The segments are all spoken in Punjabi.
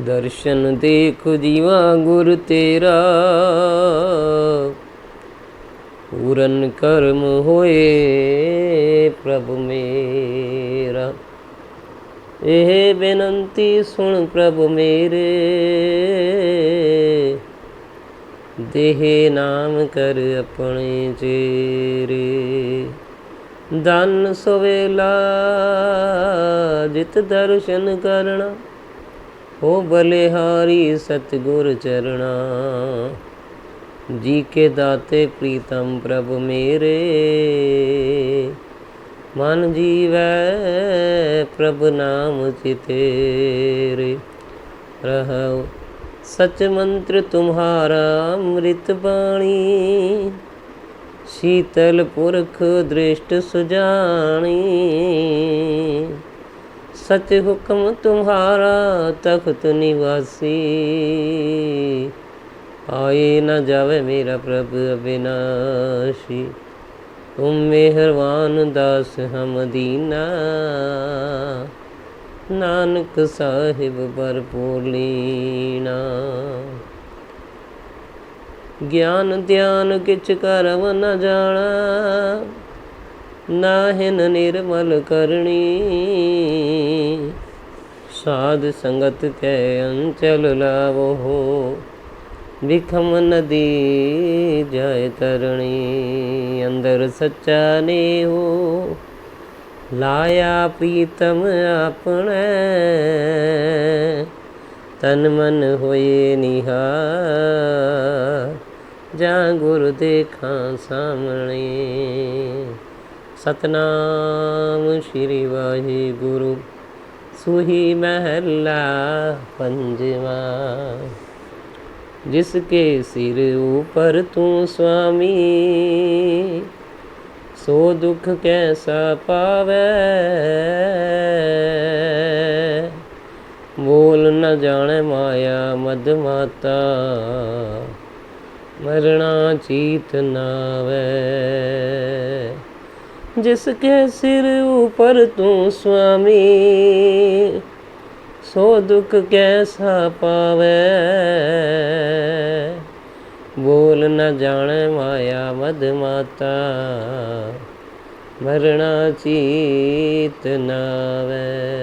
ਦਰਸ਼ਨ ਦੇਖ ਜੀਵਾ ਗੁਰ ਤੇਰਾ। ਪੂਰਨ ਕਰਮ ਹੋਏ ਪ੍ਰਭ ਮੇਰਾ। ਇਹ ਬੇਨੰਤੀ ਸੁਣ ਪ੍ਰਭ ਮੇਰੇ। ਦੇਹ ਨਾਮ ਕਰ ਆਪਣੇ ਚੇਰੇ। ਦਨ ਸਵੇਲਾ, ਜਿਤ ਦਰਸ਼ਨ ਕਰਨਾ। ਹੋ ਬਲਿਹਾਰੀ ਸਤਗੁਰ ਚਰਣਾ। ਜੀ ਕੇ ਦਾਤੇ ਪ੍ਰੀਤਮ ਪ੍ਰਭ ਮੇਰੇ। ਮਨ ਜੀਵੈ ਪ੍ਰਭ ਨਾਮ ਚਿਤੇਰੇ ਰਹੋ ਸਚ ਮੰਤਰ ਤੁਮਾਰਾ ਅੰਮ੍ਰਿਤ ਬਾਣੀ ਸ਼ੀਤਲ ਪੁਰਖ ਦ੍ਰਿਸ਼ਟ ਸੁਜਾਣੀ। ਸਚ ਹੁਕਮ ਤੁਮਹਾਰਾ ਤਖਤ ਨਿਵਾਸੀ। ਆਏ ਨ ਜਾਵੇ ਮੇਰਾ ਪ੍ਰਭ ਅਬਿਨਾਸ਼ੀ। ਤੁਮ ਮਿਹਰਵਾਨ ਦਾਸ ਹਮ ਦੀਨਾ ਨਾਨਕ ਸਾਹਿਬ ਭਰਪੂਰ ਲੀਣਾ ਗਿਆਨ ਧਿਆਨ ਕਿਛ ਕਰਮ ਨ ਜਾਣਾ। ਨਾਹਿਨ ਨਿਰਮਲ ਕਰਨੀ ਸਾਧ ਸੰਗਤ ਕੈ ਅੰਚਲ ਲਾਵੋ। ਵਿਖਮ ਨਦੀ ਜੈ ਤਰਣੀ, ਅੰਦਰ ਸੱਚਾ ਨੇ ਹੋ ਲਾਇਆ ਪ੍ਰੀਤਮ ਆਪਣੇ, ਤਨ ਮਨ ਹੋਏ ਨਿਹਾਰ ਜਾਂ ਗੁਰ ਦੇਖਾਂ ਸਾਹਮਣੇ। ਸਤਨਾਮ ਸ਼੍ਰੀ ਵਾਹਿਗੁਰੂ। ਸੁਹੀ ਮਹੱਲਾ ਪੰਜਵਾ। ਜਿਸ ਕੇ ਸਿਰ ਉਪਰ ਤੂੰ ਸੁਆਮੀ ਸੋ ਦੁਖ ਕੈਸਾ ਪਾਵੇ? ਬੋਲ ਨ ਜਾਣੇ ਮਾਇਆ ਮਦ ਮਾਤਾ, ਮਰਣਾ ਚੀਤ ਨਾਵੇ। ਜਿਸ ਕੇ ਸਿਰ ਉਪਰ ਤੂੰ ਸੁਆਮੀ, ਸੋ ਦੁਖ ਕੈਸਾ ਪਾਵੇ? ਬੋਲ ਨ ਜਾਣੇ ਮਾਇਆ ਮਦ ਮਾਤਾ, ਮਰਣਾ ਚੀਤ ਨਾਵੇ।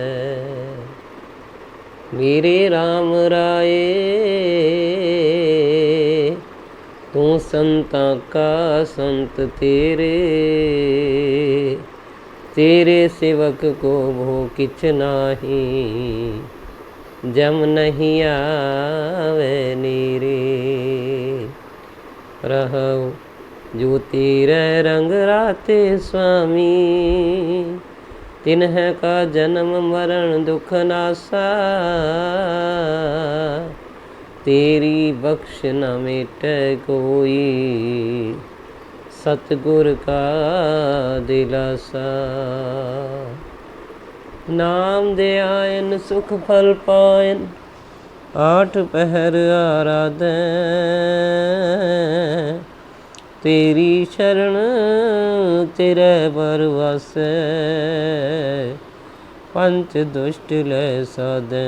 ਮੇਰੇ RAM ਰਾਏ ਤੂੰ ਸੰਤਾਂ ਕਾ ਸੰਤ ਤੇਰੇ ਤੇਰੇ ਸੇਵਕ ਕੋ ਭੋ ਕਿਛ ਨਾਹੀ, ਜਮ ਨਹੀਂ ਆਵੇ ਨੀਰੇ। ਰਹਉ ਜੋ ਤੇਰੇ ਰੰਗ ਰਾਤੇ ਸੁਆਮੀ ਤਿਨਹ ਕਾ ਜਨਮ ਮਰਨ ਦੁਖ ਨਾਸਾ। ਤੇਰੀ ਬਖਸ਼ ਨ ਮਿਟੈ ਕੋਈ। ਸਤਗੁਰ ਕਾ ਦਿਲਾਸਾ। ਨਾਮ ਦੇ ਆਇਨ ਸੁਖ ਫਲ ਪਾਇਨ, ਆਠ ਪਹਿਰ ਆਰਾਧੈ ਤੇਰੀ ਸ਼ਰਨ ਤੇਰੇ ਬਰਵਾਸੈ ਪੰਚ ਦੁਸ਼ਟ ਲੈ ਸਾਧੈ